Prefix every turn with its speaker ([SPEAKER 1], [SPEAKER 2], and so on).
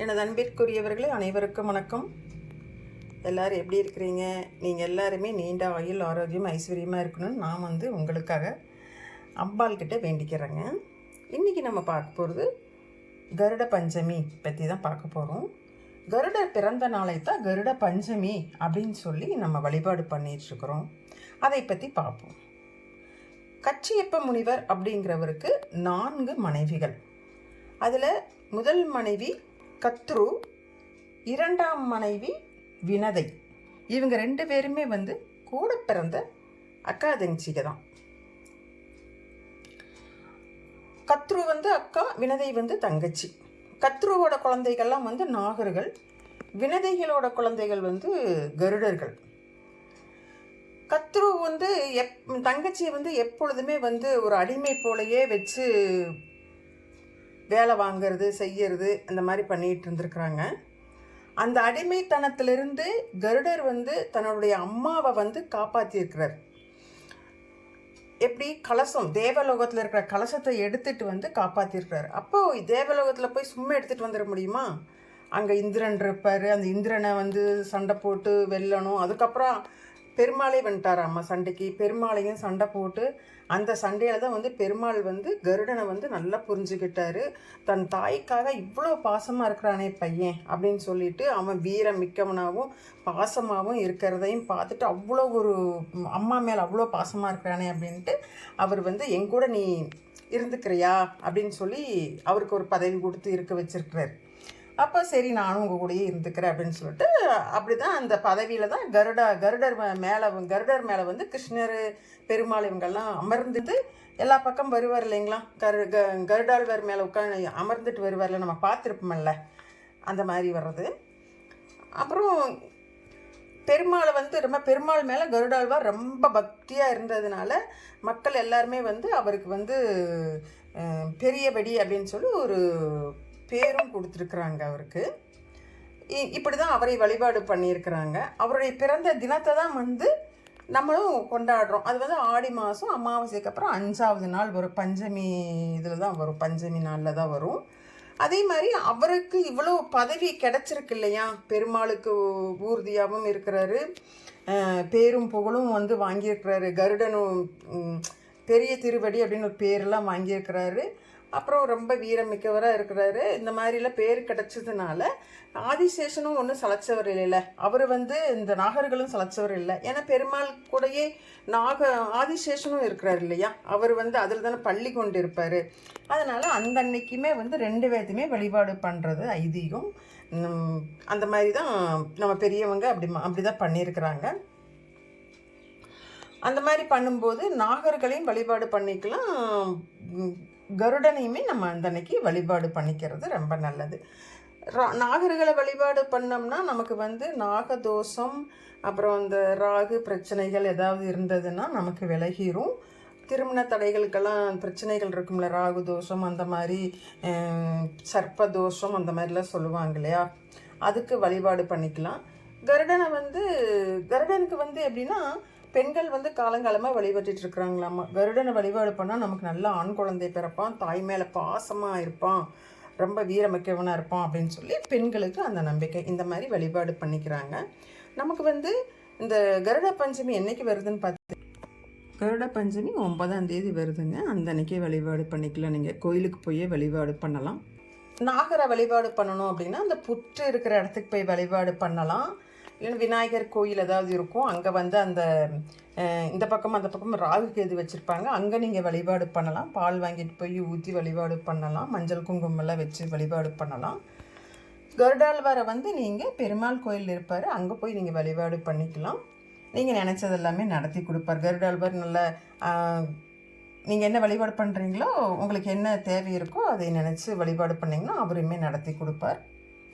[SPEAKER 1] எனது அன்பிற்குரியவர்களே அனைவருக்கும் வணக்கம். எல்லாரும் எப்படி இருக்கிறீங்க? நீங்கள் எல்லாருமே நீண்ட ஆயுள் ஆரோக்கியம் ஐஸ்வர்யமாக இருக்கணும்னு நான் வந்து உங்களுக்காக அம்பாள்கிட்ட வேண்டிக்கிறேங்க. இன்றைக்கி நம்ம பார்க்க போகிறது கருட பஞ்சமி பற்றி தான் பார்க்க போகிறோம் கருடர் பிறந்த நாளை தான் கருட பஞ்சமி அப்படின்னு சொல்லி நம்ம வழிபாடு பண்ணிகிட்ருக்குறோம் அதை பற்றி பார்ப்போம். கச்சியப்ப முனிவர் அப்படிங்கிறவருக்கு நான்கு மனைவிகள். அதில் முதல் மனைவி கத்ரு இரண்டாம் மனைவி வினதை. இவங்க ரெண்டு பேருமே வந்து கூட பிறந்த அக்கா தங்கச்சிக தான். கத்ரு வந்து அக்கா வினதை வந்து தங்கச்சி. கத்ருவோட குழந்தைகள்லாம் வந்து நாகர்கள். வினதைகளோட குழந்தைகள் வந்து கருடர்கள். கத்ரு வந்து எப் தங்கச்சியை வந்து எப்பொழுதுமே வந்து ஒரு அடிமை போலயே வச்சு வேலை வாங்கிறது செய்யறது அந்த மாதிரி பண்ணிட்டு இருந்திருக்கிறாங்க. அந்த அடிமைத்தனத்திலிருந்து கருடர் வந்து தன்னுடைய அம்மாவை வந்து காப்பாற்றியிருக்கிறார் எப்படி? கலசம் தேவலோகத்தில் இருக்கிற கலசத்தை எடுத்துட்டு வந்து காப்பாற்றிருக்கிறார் அப்போ தேவலோகத்தில் போய் சும்மா எடுத்துகிட்டு வந்துட முடியுமா? அங்கே இந்திரன் இருப்பார். அந்த இந்திரனை வந்து சண்டை போட்டு வெல்லணும். அதுக்கப்புறம் பெருமாளை வந்துட்டார் அம்மா சண்டைக்கு. பெருமாளையும் சண்டை போட்டு அந்த சண்டையில் தான் வந்து பெருமாள் வந்து கருடனை வந்து நல்லா புரிஞ்சுக்கிட்டாரு. தன் தாய்க்காக இவ்வளோ பாசமாக இருக்கிறானே பையன் அப்படின்னு சொல்லிட்டு அவன் வீரம் மிக்கவனாகவும் பாசமாகவும் இருக்கிறதையும் பார்த்துட்டு அவ்வளோ ஒரு அம்மா மேலே அவ்வளோ பாசமாக இருக்கிறானே அப்படின்ட்டு அவர் வந்து எங்கூட நீ இருந்துக்கிறியா? அப்படின்னு சொல்லி அவருக்கு ஒரு பதவி கொடுத்து இருக்க வச்சிருக்கிறார். அப்போ சரி நானும் உங்கள் கூடயே இருந்துக்கிறேன் அப்படின்னு சொல்லிட்டு அப்படி தான் அந்த பதவியில் தான் கருடா கருடர் மேலே கருடர் மேலே வந்து கிருஷ்ணர் பெருமாள் இவங்கெல்லாம் அமர்ந்துட்டு எல்லா பக்கம் வருவார் இல்லைங்களா? கரு க கருடாழ்வார் மேலே உட்காந்து அமர்ந்துட்டு வருவார்ல நம்ம பார்த்துருப்போம்ல அந்த மாதிரி வர்றது. அப்புறம் பெருமாளை வந்து ரொம்ப பெருமாள் மேலே கருடாழ்வார் ரொம்ப பக்தியாக இருந்ததுனால மக்கள் எல்லாருமே வந்து அவருக்கு வந்து பெரியபடி அப்படின்னு சொல்லி ஒரு பேரும் கொடுத்துருக்குறாங்க அவருக்கு. இ- இப்படி தான் அவரை வழிபாடு பண்ணியிருக்கிறாங்க. அவருடைய பிறந்த தினத்தை தான் வந்து நம்மளும் கொண்டாடுறோம். அது வந்து ஆடி மாதம் அமாவாசைக்கு அப்புறம் அஞ்சாவது நாள் வரும். பஞ்சமி இதில் தான் வரும். பஞ்சமி நாளில் தான் வரும். அதே மாதிரி அவருக்கு இவ்வளோ பதவி கிடச்சிருக்கு இல்லையா? பெருமாளுக்கு ஊர்தியாகவும் இருக்கிறாரு. பேரும் புகழும் வந்து வாங்கியிருக்கிறாரு. கருடனும் பெரிய திருவடி அப்படின்னு ஒரு பேரெல்லாம் வாங்கியிருக்கிறாரு. அப்புறம் ரொம்ப வீரமிக்கவராக இருக்கிறாரு. இந்த மாதிரிலாம் பேர் கிடச்சதுனால ஆதிசேஷனும் ஒன்றும் சளைச்சவர் இல்லைல்ல. அவர் வந்து இந்த நாகர்களும் சளைச்சவர் இல்லை. ஏன்னா பெருமாள் கூடயே நாக ஆதிசேஷனும் இருக்கிறார் இல்லையா? அவர் வந்து அதில் தானே பள்ளி கொண்டு இருப்பார் அதனால் அந்த அன்னைக்குமே வந்து ரெண்டு பேர்த்தையுமே வழிபாடு பண்ணுறது ஐதீகம். அந்த மாதிரி தான் நம்ம பெரியவங்க அப்படி அப்படி தான் பண்ணியிருக்கிறாங்க. அந்த மாதிரி பண்ணும்போது நாகர்களையும் வழிபாடு பண்ணிக்கலாம். கருடனையுமே நம்ம அந்த அன்னைக்கு வழிபாடு பண்ணிக்கிறது ரொம்ப நல்லது. ரா- நாகர்களை வழிபாடு பண்ணோம்னா நமக்கு வந்து நாகதோஷம் அப்புறம் இந்த ராகு பிரச்சனைகள் ஏதாவது இருந்ததுன்னா நமக்கு விலகிரும். திருமண தடைகளுக்கெல்லாம் பிரச்சனைகள் இருக்கும்ல ராகு தோஷம் அந்த மாதிரி சர்ப்ப தோஷம் அந்த மாதிரிலாம் சொல்லுவாங்க இல்லையா? அதுக்கு வழிபாடு பண்ணிக்கலாம். கருடனை வந்து கருடனுக்கு வந்து எப்படின்னா பெண்கள் வந்து காலங்காலமாக வழிபட்டுட்டு இருக்கிறாங்களாமா கருடனை வழிபாடு பண்ணால் நமக்கு நல்ல ஆண் குழந்தை பிறப்பான் தாய் மேலே பாசமாக இருப்பான் ரொம்ப வீரமிக்கவனாக இருப்பான் அப்படின்னு சொல்லி பெண்களுக்கு அந்த நம்பிக்கை இந்த மாதிரி வழிபாடு பண்ணிக்கிறாங்க. நமக்கு வந்து இந்த கருட பஞ்சமி என்னைக்கு வருதுன்னு பார்த்து கருட பஞ்சமி ஒன்பதாம் தேதி வருதுங்க. அந்த அன்னைக்கே வழிபாடு பண்ணிக்கலாம். நீங்கள் கோயிலுக்கு போய் வழிபாடு பண்ணலாம். நாகரை வழிபாடு பண்ணணும் அப்படின்னா அந்த புற்று இருக்கிற இடத்துக்கு போய் வழிபாடு பண்ணலாம். இல்லைன்னா விநாயகர் கோயில் ஏதாவது இருக்கும் அங்கே வந்து அந்த இந்த பக்கம் அந்த பக்கம் ராகு கேது வச்சுருப்பாங்க. அங்கே நீங்கள் வழிபாடு பண்ணலாம். பால் வாங்கிட்டு போய் ஊற்றி வழிபாடு பண்ணலாம். மஞ்சள் குங்குமம்லாம் வச்சு வழிபாடு பண்ணலாம். கருடாழ்வாரை வந்து நீங்கள் பெருமாள் கோயில் இருப்பார். அங்கே போய் நீங்கள் வழிபாடு பண்ணிக்கலாம். நீங்கள் நினச்சது எல்லாமே நடத்தி கொடுப்பார். கருடாழ்வார் நல்ல நீங்கள் என்ன வழிபாடு பண்ணுறீங்களோ உங்களுக்கு என்ன தேவை இருக்கோ அதை நினச்சி வழிபாடு பண்ணிங்கன்னா அவருமே நடத்தி கொடுப்பார்.